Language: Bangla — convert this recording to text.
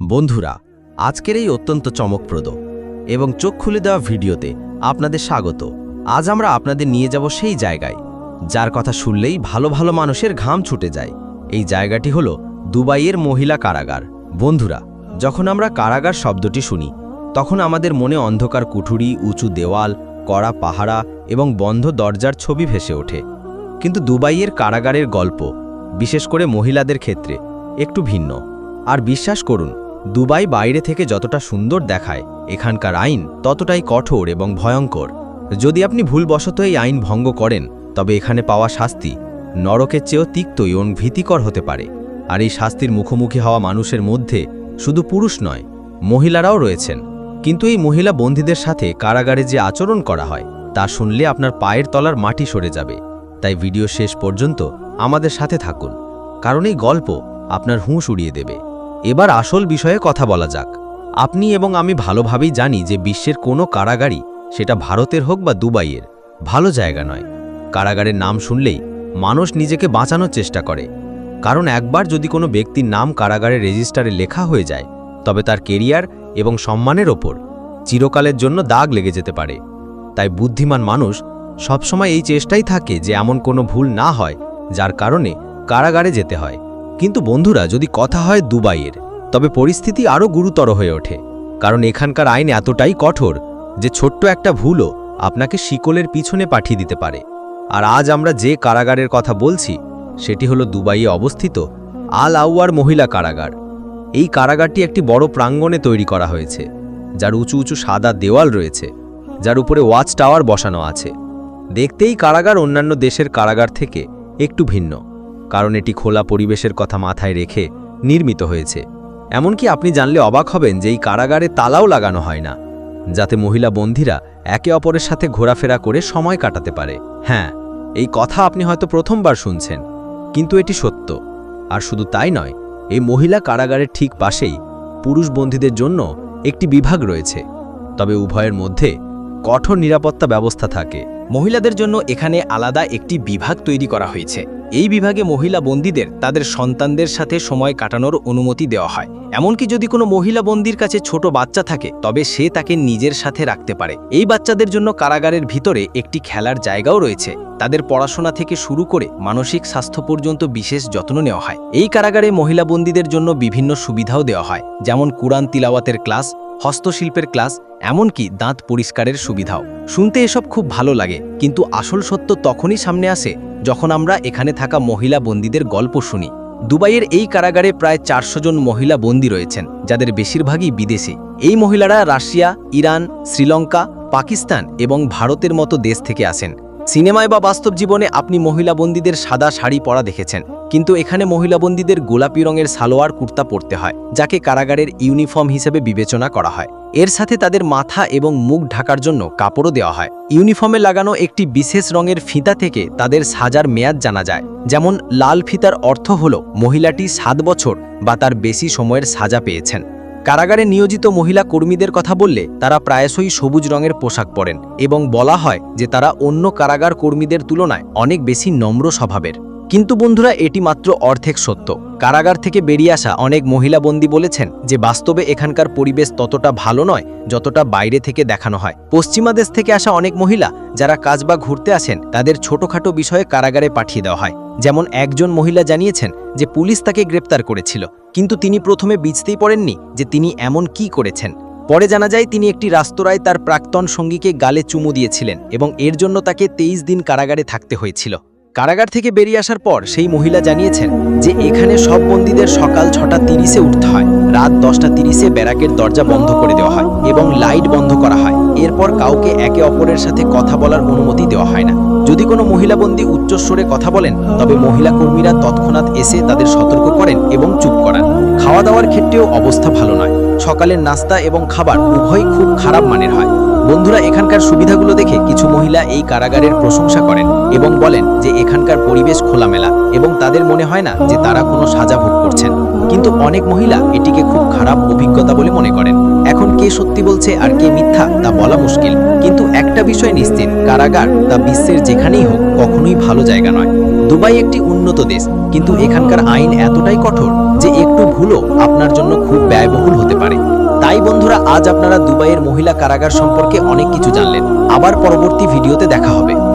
বন্ধুরা, আজকের এই অত্যন্ত চমকপ্রদ এবং চোখ খুলে দেওয়া ভিডিওতে আপনাদের স্বাগত। আজ আমরা আপনাদের নিয়ে যাব সেই জায়গায়, যার কথা শুনলেই ভালো ভালো মানুষের ঘাম ছুটে যায়। এই জায়গাটি হলো দুবাইয়ের মহিলা কারাগার। বন্ধুরা, যখন আমরা কারাগার শব্দটি শুনি, তখন আমাদের মনে অন্ধকার কুঠুরি, উঁচু দেওয়াল, কড়া পাহারা এবং বন্ধ দরজার ছবি ভেসে ওঠে। কিন্তু দুবাইয়ের কারাগারের গল্প, বিশেষ করে মহিলাদের ক্ষেত্রে, একটু ভিন্ন। আর বিশ্বাস করুন দুবাই বাইরে থেকে যতটা সুন্দর দেখায়, এখানকার আইন ততটাই কঠোর এবং ভয়ঙ্কর। যদি আপনি ভুলবশত এই আইন ভঙ্গ করেন, তবে এখানে পাওয়া শাস্তি নরকের চেয়েও তিক্ত এবং ভীতিকর হতে পারে। আর এই শাস্তির মুখোমুখি হওয়া মানুষের মধ্যে শুধু পুরুষ নয়, মহিলারাও রয়েছেন। কিন্তু এই মহিলা বন্দীদের সাথে কারাগারে যে আচরণ করা হয়, তা শুনলে আপনার পায়ের তলার মাটি সরে যাবে। তাই ভিডিও শেষ পর্যন্ত আমাদের সাথে থাকুন, কারণ এই গল্প আপনার হুঁশ উড়িয়ে দেবে। এবার আসল বিষয়ে কথা বলা যাক। আপনি এবং আমি ভালোভাবেই জানি যে বিশ্বের কোনো কারাগারই সেটা ভারতের হোক বা দুবাইয়ের, ভালো জায়গা নয়। কারাগারের নাম শুনলেই মানুষ নিজেকে বাঁচানোর চেষ্টা করে। কারণ একবার যদি কোনো ব্যক্তির নাম কারাগারের রেজিস্টারে লেখা হয়ে যায়, তবে তার কেরিয়ার এবং সম্মানের ওপর চিরকালের জন্য দাগ লেগে যেতে পারে। তাই বুদ্ধিমান মানুষ সবসময় এই চেষ্টাই থাকে যে এমন কোনো ভুল না হয় যার কারণে কারাগারে যেতে হয়। কিন্তু বন্ধুরা, যদি কথা হয় দুবাইয়ের, তবে পরিস্থিতি আরও গুরুতর হয়ে ওঠে। কারণ এখানকার আইন এতটাই কঠোর যে ছোট্ট একটা ভুলও আপনাকে শিকলের পিছনে পাঠিয়ে দিতে পারে। আর আজ আমরা যে কারাগারের কথা বলছি, সেটি হলো দুবাইয়ে অবস্থিত আল আউয়ার মহিলা কারাগার। এই কারাগারটি একটি বড় প্রাঙ্গণে তৈরি করা হয়েছে, যার উঁচু উঁচু সাদা দেওয়াল রয়েছে, যার উপরে ওয়াচ টাওয়ার বসানো আছে। দেখতেই কারাগার অন্যান্য দেশের কারাগার থেকে একটু ভিন্ন। কারণ এটি খোলা পরিবেশের কথা মাথায় রেখে নির্মিত হয়েছে। এমনকি আপনি জানলে অবাক হবেন যে এই কারাগারে তালাও লাগানো হয় না, যাতে মহিলা বন্দীরা একে অপরের সাথে ঘোরাফেরা করে সময় কাটাতে পারে। হ্যাঁ এই কথা আপনি হয়তো প্রথমবার শুনছেন, কিন্তু এটি সত্য। আর শুধু তাই নয়, এই মহিলা কারাগারের ঠিক পাশেই পুরুষ বন্দীদের জন্য একটি বিভাগ রয়েছে। তবে উভয়ের মধ্যে কঠোর নিরাপত্তা ব্যবস্থা থাকে। মহিলাদের জন্য এখানে আলাদা একটি বিভাগ তৈরি করা হয়েছে। এই বিভাগে মহিলা বন্দীদের তাদের সন্তানদের সাথে সময় কাটানোর অনুমতি দেওয়া হয়। এমনকি যদি কোনো মহিলা বন্দির কাছে ছোট বাচ্চা থাকে, তবে সে তাকে নিজের সাথে রাখতে পারে। এই বাচ্চাদের জন্য কারাগারের ভিতরে একটি খেলার জায়গাও রয়েছে। তাদের পড়াশোনা থেকে শুরু করে মানসিক স্বাস্থ্য পর্যন্ত বিশেষ যত্ন নেওয়া হয়। এই কারাগারে মহিলা বন্দীদের জন্য বিভিন্ন সুবিধাও দেওয়া হয়, যেমন কুরআন তিলাওয়াতের ক্লাস হস্তশিল্পের ক্লাস এমনকি দাঁত পরিষ্কারের সুবিধাও। শুনতে এসব খুব ভালো লাগে, কিন্তু আসল সত্য তখনই সামনে আসে যখন আমরা এখানে থাকা মহিলা বন্দীদের গল্প শুনি। দুবাইয়ের এই কারাগারে প্রায় চারশো জন মহিলা বন্দী রয়েছেন, যাদের বেশিরভাগই বিদেশি। এই মহিলারা রাশিয়া, ইরান, শ্রীলঙ্কা, পাকিস্তান এবং ভারতের মতো দেশ থেকে আসেন। সিনেমায় বা বাস্তব জীবনে আপনি মহিলা বন্দীদের সাদা শাড়ি পরা দেখেছেন। কিন্তু এখানে মহিলা বন্দীদের গোলাপি রঙের সালোয়ার কুর্তা পরতে হয়, যাকে কারাগারের ইউনিফর্ম হিসেবে বিবেচনা করা হয়। এর সাথে তাদের মাথা এবং মুখ ঢাকার জন্য কাপড়ও দেওয়া হয়। ইউনিফর্মে লাগানো একটি বিশেষ রঙের ফিতা থেকে তাদের সাজার মেয়াদ জানা যায়। যেমন, লাল ফিতার অর্থ হল, মহিলাটি সাত বছর বা তার বেশি সময়ের সাজা পেয়েছেন। কারাগারে নিয়োজিত মহিলা কর্মীদের কথা বললে তারা প্রায়শই সবুজ রঙের পোশাক পরেন এবং বলা হয় যে তারা অন্য কারাগার কর্মীদের তুলনায় অনেক বেশি নম্র স্বভাবের। কিন্তু বন্ধুরা, এটি মাত্র অর্ধেক সত্য। কারাগার থেকে বেরিয়ে আসা অনেক মহিলা বন্দী বলেছেন যে বাস্তবে এখানকার পরিবেশ ততটা ভালো নয় যতটা বাইরে থেকে দেখানো হয়। পশ্চিমা দেশ থেকে আসা অনেক মহিলা যারা কাজ বা ঘুরতে আসেন, তাদের ছোটখাটো বিষয়ে কারাগারে পাঠিয়ে দেওয়া হয়। যেমন একজন মহিলা জানিয়েছেন যে পুলিশ তাকে গ্রেপ্তার করেছিল। কিন্তু তিনি প্রথমে বুঝতেই পড়েননি যে তিনি এমন কি করেছেন। পরে জানা যায়, তিনি একটি রাস্তোরায় তার প্রাক্তন সঙ্গীকে গালে চুমু দিয়েছিলেন এবং এর জন্য তাকে তেইশ দিন কারাগারে থাকতে হয়েছিল। কারাগার থেকে বেরিয়ে আসার পর সেই মহিলা জানিয়েছেন যে এখানে সব বন্দীদের সকাল ছটা তিরিশে উঠতে হয়, রাত দশটা তিরিশে ব্যারাকের দরজা বন্ধ করে দেওয়া হয় এবং লাইট বন্ধ করা হয়। এরপর কাউকে একে অপরের সাথে কথা বলার অনুমতি দেওয়া হয় না। যদি কোনো মহিলা বন্দী উচ্চস্বরে কথা বলেন, তবে মহিলা কর্মীরা তৎক্ষণাৎ এসে তাদের সতর্ক করেন এবং চুপ করান। খাওয়া দাওয়ার ক্ষেত্রেও অবস্থা ভালো নয়। সকালের নাস্তা এবং খাবার উভয়ই খুব খারাপ মানের হয়। বন্ধুরা, এখানকার সুবিধাগুলো দেখে কিছু মহিলা এই কারাগারের প্রশংসা করেন এবং বলেন যে এখানকার পরিবেশ খোলামেলা এবং তাদের মনে হয় না যে তারা কোনো সাজা ভোগ করছেন। কিন্তু অনেক মহিলা এটিকে খুব খারাপ অভিজ্ঞতা বলে মনে করেন। এখন কে সত্যি বলছে আর কে মিথ্যা তা বলা মুশকিল। কিন্তু একটা বিষয় নিশ্চিত, কারাগার তা বিশ্বের যেখানেই হোক কখনোই ভালো জায়গা নয়। দুবাই একটি উন্নত দেশ, কিন্তু এখানকার আইন এতটাই কঠোর যে একটু ভুলও আপনার জন্য খুব ব্যয়বহুল হতে পারে। তাই বন্ধুরা, আজ আপনারা দুবাইয়ের মহিলা কারাগার সম্পর্কে অনেক কিছু জানলেন। আবার পরবর্তী ভিডিওতে দেখা হবে।